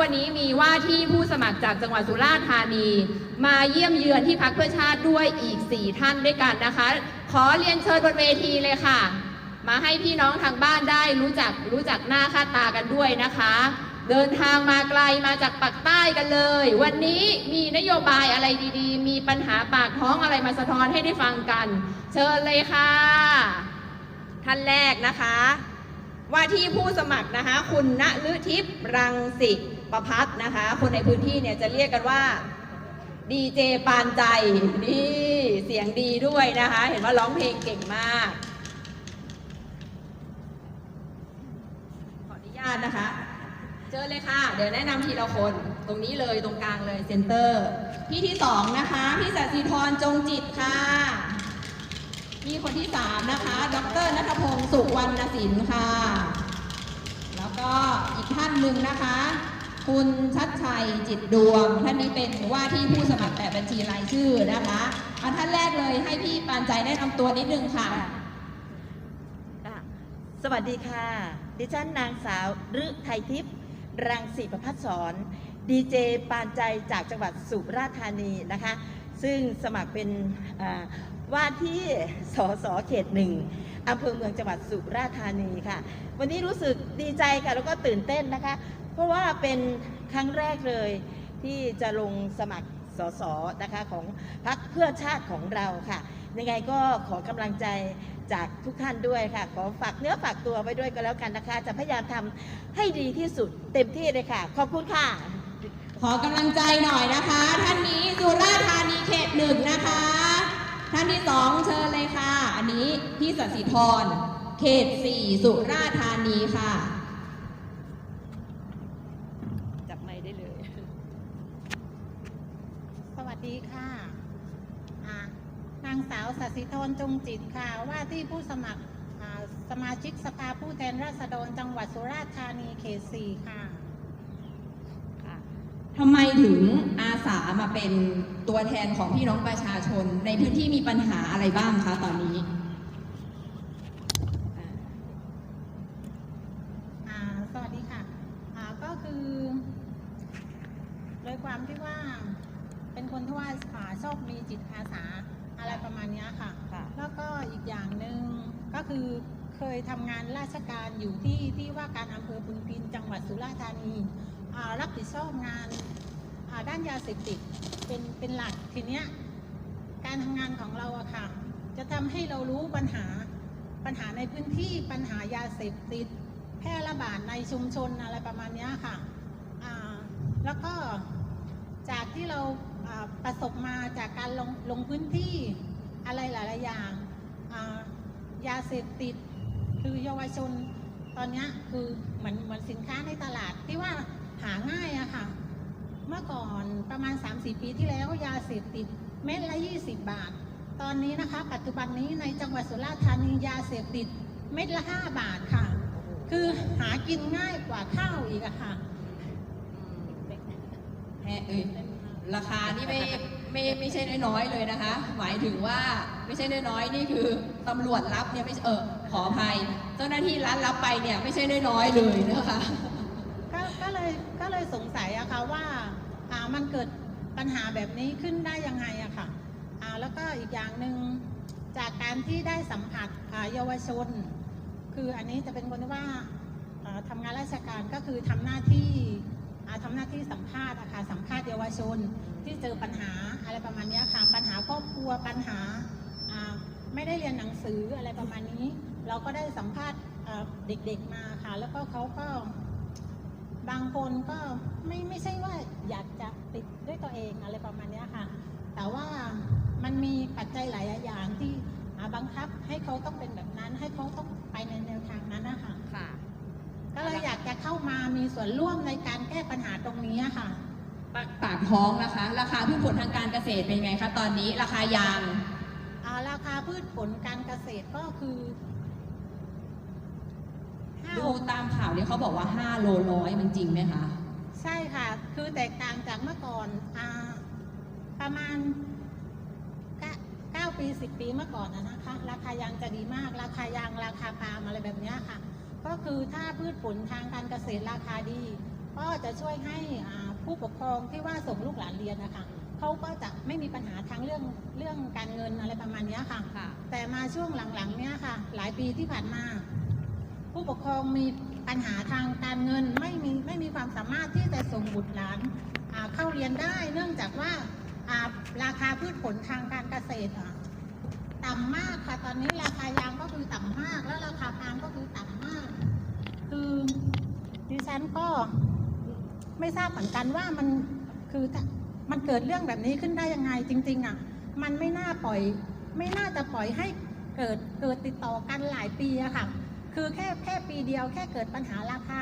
วันนี้มีว่าที่ผู้สมัครจากจังหวัดสุราษฎร์ธานี มาเยี่ยมเยือนที่พักเพื่อชาติด้วยอีก 4 ท่านด้วยกันนะคะ ขอเรียนเชิญบนเวทีเลยค่ะ มาให้พี่น้องทางบ้านได้รู้จักรู้จักหน้าค่าตากันด้วยนะคะ เดินทางมาไกลมาจากปากใต้กันเลย วันนี้มีนโยบายอะไรดีๆ มีปัญหาปากท้องอะไรมาสะท้อนให้ได้ฟังกัน เชิญเลยค่ะ ท่านแรกนะคะว่าที่ผู้สมัครนะคะ คุณณฤทิพย์รังสิ ประพัฒน์นะคะ คนในพื้นที่เนี่ยจะเรียกกันว่าดีเจปานใจนี่เสียงดีด้วยนะคะ เห็นว่าร้องเพลงเก่งมาก ขออนุญาตนะคะ เจอเลยค่ะ เดี๋ยวแนะนำทีละคน ตรงนี้เลยตรงกลางเลยเซนเตอร์ พี่ที่สองนะคะ พี่สัสิธรจงจิตค่ะ พี่คนที่สามนะคะ ดรนัทพงศ์สุวรรณศิลป์ค่ะ แล้วก็อีกท่านหนึ่งนะคะ คุณชัดชัยจิตดวง ท่านนี้เป็นว่าที่ผู้สมัครแบบบัญชีรายชื่อนะคะเอาท่านแรกเลยให้พี่ปานใจแนะนำตัวนิดนึงค่ะ สวัสดีค่ะ ดิฉันนางสาวฤทัยทิพย์รังสีประพัฒสอนดีเจปานใจจากจังหวัดสุราษฎร์ธานีนะคะ ซึ่งสมัครเป็นว่าที่สสเขตหนึ่งอำเภอเมืองจังหวัดสุราษฎร์ธานีค่ะ วันนี้รู้สึกดีใจค่ะแล้วก็ตื่นเต้นนะคะ ราะว่าเป็นครั้งแรกเลยที่จะลงสมัครสสนะคะของพรรคเพื่อชาติของเราค่ะ ยังไงก็ขอกำลังใจจากทุกท่านด้วยค่ะ ขอฝากเนื้อฝากตัวไว้ด้วยก็แล้วกันนะคะ จะพยายามทำให้ดีที่สุดเต็มที่เลยค่ะ ขอบคุณค่ะ ขอกำลังใจหน่อยนะคะ ท่านนี้สุราษฎร์ธานีเขตหนึ่งนะคะ ท่านที่สองเชิญเลยค่ะ อันนี้พี่สัสิธรเขตสี่สุราษฎร์ธานีค่ะ จับไม้ได้เลย สวัสดีค่ะอ่านางสาวสัสิธ รจงจิตค่ะว่าที่ผู้สมัครอ่าสมาชิกสภาผู้แทนราษฎรจังหวัดสุราษฎร์ธานีเขตสี่ค่ะทำไมถึงอาสามาเป็นตัวแทนของพี่น้องประชาชน ในพื้นที่มีปัญหาอะไรบ้างคะตอนนี้อ่าสวัสดีค่ะอ่าก็คือโดยความที่ว่าเป็นคนที่ว่าอ่าชอบมีจิตอาสา อะไรประมาณเนี้ยค่ะ ค่ะ แล้วก็อีกอย่างหนึ่งก็คือเคยทำงานราชการอยู่ที่ที่ว่าการอำเภอพุนพินจังหวัดสุราษฎร์ธานีอ่ารับผิดชอบงานอ่าด้านยาเสพติดเป็นเป็นหลักทีเนี้ยการทำงานของเราอะค่ะ จะทำให้เรารู้ปัญหาปัญหาในพื้นที่ปัญหายาเสพติด แพร่ระบาดในชุมชนอะไรประมาณเนี้ยค่ะอ่าแล้วก็จากที่เราอ่า ประสบมาจากการลงลงพื้นที่อะไรหลาย ๆ อย่างอ่ายาเสพติดคือเยาวชนตอนเนี้ยคือเหมือนเหมือนสินค้าในตลาดที่ว่าหาง่ายอะค่ะ เมื่อก่อนประมาณ 3-4 ปีที่แล้วยาเสพติดเม็ดละ 20 บาท ตอนนี้นะคะ ปัจจุบันนี้ในจังหวัดสุราษฎร์ธานียาเสพติดเม็ดละ 5 บาทค่ะ คือหากินง่ายกว่าข้าวอีกอะค่ะแพงเอ้ย ราคานี่ไม่ไม่ไม่ใช่น้อยๆเลยนะคะ หมายถึงว่าไม่ใช่น้อยๆนี่คือตำรวจรับเนี่ยไม่เออขออภัย เจ้าหน้าที่รัฐรับไปเนี่ยไม่ใช่น้อยๆเลยนะคะก็ก็เลยก็เลยสงสัยอะค่ะว่าอ่ามันเกิดปัญหาแบบนี้ขึ้นได้ยังไงอะค่ะอ่าแล้วก็อีกอย่างหนึ่งจากการที่ได้สัมผัสเยาวชน คืออันนี้จะเป็นคนที่ว่าอ่าทำงานราชการก็คือทำหน้าที่าทำหน้าที่สัมภาษณ์อะค่ะสัมภาษณ์เยาวชนที่เจอปัญหาอะไรประมาณนี้ค่ะปัญหาครอบครัวปัญหาไม่ได้เรียนหนังสืออะไรประมาณนี้ เราก็ได้สัมภาษณ์เด็กๆมาค่ะ แล้วก็เขาก็บางคนก็ไม่ไม่ใช่ว่าอยากจะติดด้วยตัวเองอะไรประมาณนี้ค่ะ แต่ว่ามันมีปัจจัยหลายอย่างที่บังคับให้เขาต้องเป็นแบบนั้นให้เขาต้องไปในแนวทางนั้นนะคะค่ะ ก็เลยอยากจะเข้ามามีส่วนร่วมในการแก้ปัญหาตรงนี้ค่ะปากท้องนะคะ ราคาพืชผลทางการเกษตรเป็นไงคะตอนนี้ราคายาง อ่าราคาพืชผลการเกษตรก็คือห้าดูตามข่าวเนี่ยเขาบอกว่า 5 โลร้อยมันจริงไหมคะ ใช่ค่ะ คือแตกต่างจากเมื่อก่อนอาประมาณเก้าเก้าปีสิบปีเมื่อก่อนนะนะคะ ราคายางจะดีมาก ราคายางราคาปาล์มอะไรแบบเนี้ยค่ะ ก็คือถ้าพืชผลทางการเกษตรราคาดี ก็จะช่วยให้อ่าผู้ปกครองที่ว่าส่งลูกหลานเรียนนะคะเขาก็จะไม่มีปัญหาทางเรื่องเรื่องการเงินอะไรประมาณเนี้ยค่ะค่ะแต่มาช่วงหลังๆเนี้ยค่ะ หลายปีที่ผ่านมา ผู้ปกครองมีปัญหาทางการเงินไม่มีไม่มีความสามารถที่จะส่งบุตรหลานอ่าเข้าเรียนได้ เนื่องจากว่าอ่าราคาพืชผลทางการเกษตรอะ ต่ำมากค่ะ ตอนนี้ราคายางก็คือต่ำมาก แล้วราคาปาล์มก็คือต่ำมาก คือดิฉันก็ไม่ทราบเหมือนกันว่ามันคือมันเกิดเรื่องแบบนี้ขึ้นได้ยังไงจริง ๆ อะ มันไม่น่าปล่อย ไม่น่าจะปล่อยให้เกิดเกิดติดต่อกันหลายปีอะค่ะ คือแค่แค่ปีเดียวแค่เกิดปัญหาราคา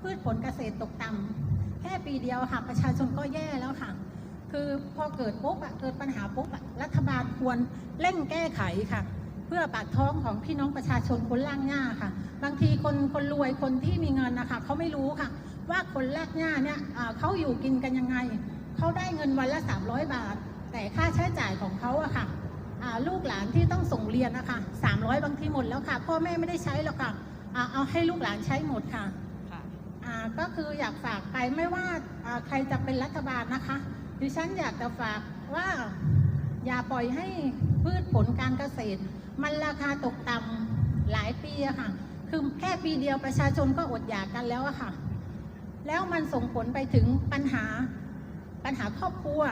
พืชผลเกษตรตกต่ำแค่ปีเดียวค่ะประชาชนก็แย่แล้วค่ะ คือพอเกิดปุ๊บอะเกิดปัญหาปุ๊บอะรัฐบาลควรเร่งแก้ไขค่ะ เพื่อปากท้องของพี่น้องประชาชนคนล่างหญ้าค่ะ บางทีคนคนรวยคนที่มีเงินนะคะเขาไม่รู้ค่ะ ว่าคนแรกหญ้าเนี่ยอ่าเขาอยู่กินกันยังไงเขาได้เงินวันละ 300 บาท แต่ค่าใช้จ่ายของเขาอะค่ะอ่าลูกหลานที่ต้องส่งเรียนนะคะ300 บางทีหมดแล้วค่ะ พ่อแม่ไม่ได้ใช้หรอกค่ะอ่าเอาให้ลูกหลานใช้หมดค่ะค่ะอ่าก็คืออยากฝากไปไม่ว่าอ่าใครจะเป็นรัฐบาลนะคะ ดิฉันอยากจะฝากว่าอย่าปล่อยให้พืชผลการเกษตร มันราคาตกต่ำหลายปีอะค่ะ คือแค่ปีเดียวประชาชนก็อดอยากกันแล้วอะค่ะ แล้วมันส่งผลไปถึงปัญหาปัญหาครอบครัว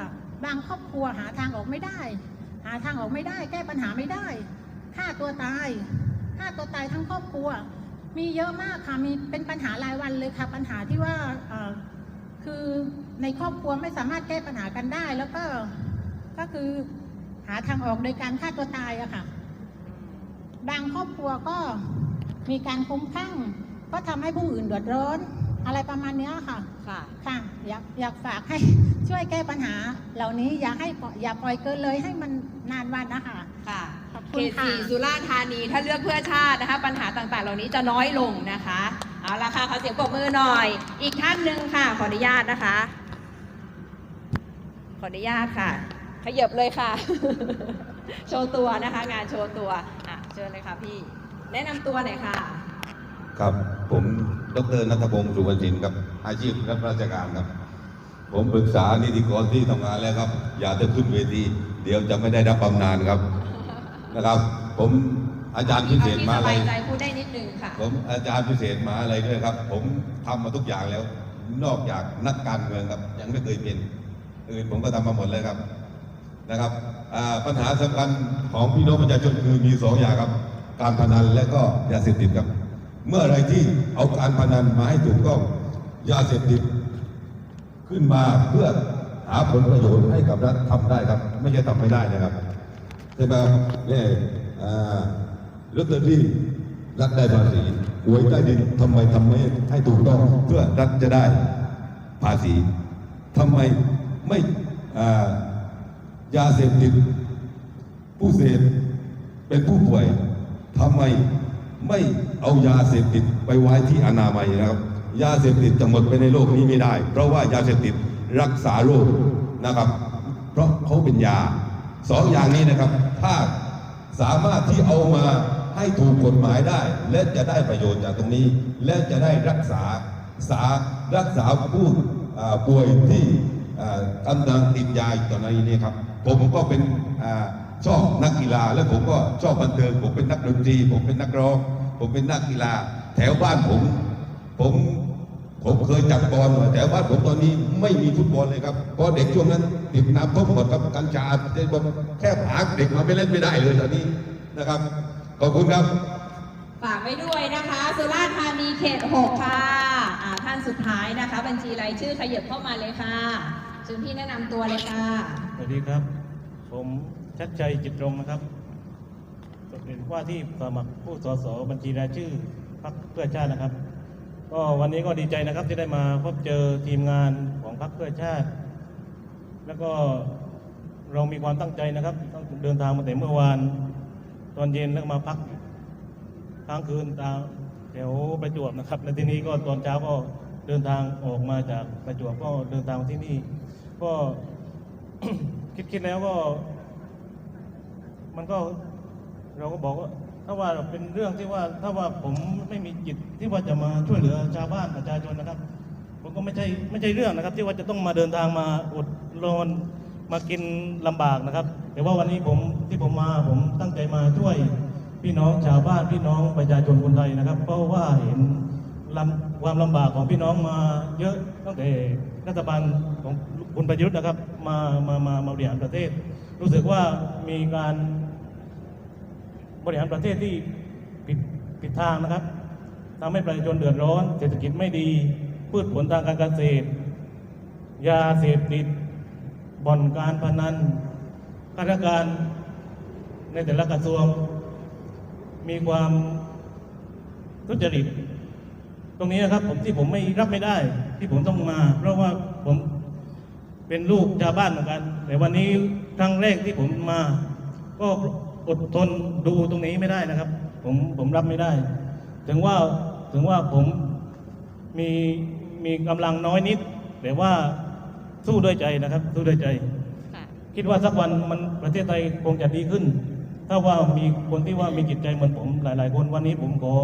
บางครอบครัวหาทางออกไม่ได้ หาทางออกไม่ได้แก้ปัญหาไม่ได้ฆ่าตัวตายฆ่าตัวตายทั้งครอบครัว มีเยอะมากค่ะมีเป็นปัญหารายวันเลยค่ะ ปัญหาที่ว่า ในครอบครัวไม่สามารถแก้ปัญหากันได้ แล้วก็ก็คือหาทางออกโดยการฆ่าตัวตายอะค่ะ บางครอบครัวก็มีการคุ้มคลั่งก็ทำให้ผู้อื่นเดือดร้อน อะไรประมาณเนี้ยค่ะ ค่ะ ค่ะ อยากอยากฝากให้ช่วยแก้ปัญหา เหล่านี้อย่าให้ปล่อยอย่าปล่อยเกินเลยให้มันนานวันนะคะ ค่ะขอบเขคุณตค่ะสี่สุราษฎร์ธานีถ้าเลือกเพื่อชาตินะคะ ปัญหาต่างๆ เหล่านี้จะน้อยลงนะคะ เอาละค่ะขอเสียงปรบมือหน่อย อีกท่านหนึ่งค่ะขออนุญาตนะคะข ออนุญาตค่ะ ขยับเลยค่ะ โชว์ตัวนะคะ งานโชว์ตัวอะเชิญเลยค่ะพี่ แนะนำตัวหน่อยค่ะ ครับ ผมดรนัทพงศ์สุวรรณสินครับ อาชีพรับราชการครับ ผมปรึกษานิติกรที่ทำงานแล้วครับ อย่าจะขึ้นเวที เดี๋ยวจะไม่ได้รับบำนาญครับ นะครับ ผมอาจารย์พิเศษที่มาสอะไรบายใจพูดได้นิดนึงค่ะ ผมอาจารย์พิเศษมาอะไรด้วยครับ ผมทำมาทุกอย่างแล้ว นอกจากนักการเมืองครับยังไม่เคยเป็น อื่นผมก็ทำมาหมดเลยครับนะครับปัญหาสำคัญของพี่น้องประชาชนคือมีสองอย่างครับ การพนันและก็ยาเสพติดครับ เมื่อไรที่เอาการพนันมาให้ถูกต้องยาเสพติดขึ้นมาเพื่อหาผลประโยชน์ให้กับรัฐทำได้ครับ ไม่ใช่ทำไม่ได้นะครับใช่ไหมครับเนี่ยลอตเตอรี่รัฐได้ภาษีหวยใต้ดินทำไมทำไม่ให้ถูกต้องเพื่อรัฐจะได้ภาษีทำไม ไม่ยาเสพติด ผู้เสพเป็นผู้ป่วยทำไมไม่เอายาเสพติดไปไว้ที่อนามัยนะครับ ยาเสพติดจะหมดไปในโลกนี้ไม่ได้ เพราะว่ายาเสพติดรักษาโรคนะครับ เพราะเขาเป็นยาสองอย่างนี้นะครับ ถ้าสามารถที่เอามาให้ถูกกฎหมายได้ และจะได้ประโยชน์จากตรงนี้ และจะได้รักษาสารักษาผู้ป่วยที่ อ่ากำลังติดยายตอนนี้นี่ครับผมผมก็เป็นอชอบนักกีฬา และผมก็ชอบบันเทิงผมเป็นนักดนตรีผมเป็นนักร้องผมเป็นนักกีฬา แถวบ้านผม ผมผมเคยจับบอลมาแต่ว่าผมตอนนี้ไม่มีฟุตบอลเลยครับเพราะเด็กช่วงนั้นติดน้ำท่วมหมดกับกัญชาแค่หาเด็กมาไม่เล่นไม่ได้เลยตอนนี้นะครับขอบคุณครับ ฝากไว้ด้วยนะคะ สุราษฎร์ธานีเขต6ค่ะ ท่านสุดท้ายนะคะ บัญชีรายชื่อขยับเข้ามาเลยค่ะเชิญพี่แนะนำตัวเลยค่ะ สวัสดีครับ ผมชัดชัยจิตรงนะครับเป็นว่าที่สมัครผู้สสบัญชีรายชื่อพรรคเพื่อชาตินะครับ ก็วันนี้ก็ดีใจนะครับที่ได้มาพบเจอทีมงานของพรรคเพื่อชาติ แล้วก็เรามีความตั้งใจนะครับต้องเดินทางมาแต่เมื่อวาน ตอนเย็นแล้วมาพักค้างคืนตาม แถวประจวบนะครับ และทีนี้ก็ตอนเช้าก็เดินทางออกมาจากประจวบก็เดินทางมาที่นี่ ก็คิดคิดแล้วก็ มันก็เราก็บอกว่าถ้าว่าเป็นเรื่องที่ว่าถ้าว่าผมไม่มีจิตที่ว่าจะมาช่วยเหลือชาวบ้านประชาชนนะครับผมก็ไม่ใช่ไม่ใช่เรื่องนะครับ ที่ว่าจะต้องมาเดินทางมาอดรอนมากินลำบากนะครับ แต่ว่าวันนี้ผมที่ผมมาผมตั้งใจมาช่วย พี่น้องชาวบ้านพี่น้องประชาชนคนไทยนะครับ เพราะว่าเห็นลำความลำบากของพี่น้องมาเยอะตั้งแต่รัฐบาลของคุณประยุทธ์นะครับ มามามามาบริหารประเทศ รู้สึกว่ามีการบริหารประเทศที่ผิดผิดทางนะครับทำให้ประชาชนเดือดร้อน เศรษฐกิจไม่ดีพืชผลทางการเกษตร ยาเสพติดบ่อนการพนันข้าราชการในแต่ละกระทรวง มีความทุจริตตรงนี้นะครับผมที่ผมไม่รับไม่ได้ ที่ผมต้องมา เพราะว่าผมเป็นลูกชาวบ้านเหมือนกัน แต่วันนี้ครั้งแรกที่ผมมา ก็อดทนดูตรงนี้ไม่ได้นะครับ ผมผมรับไม่ได้ ถึงว่าถึงว่าผมมีมีกำลังน้อยนิด แต่ว่าสู้ด้วยใจนะครับ สู้ด้วยใจค่ะคิดว่าสักวันมันประเทศไทยคงจะดีขึ้น ถ้าว่ามีคนที่ว่ามีจิตใจเหมือนผมหลาย ๆ คนวันนี้ผมขอ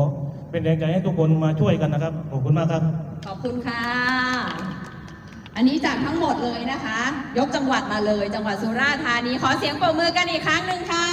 เป็นแรงใจให้ทุกคนมาช่วยกันนะครับ ขอบคุณมากครับ ขอบคุณค่ะ อันนี้จากทั้งหมดเลยนะคะ ยกจังหวัดมาเลย จังหวัดสุราษฎร์ธานีขอเสียงปรบมือกันอีกครั้งหนึ่งค่ะ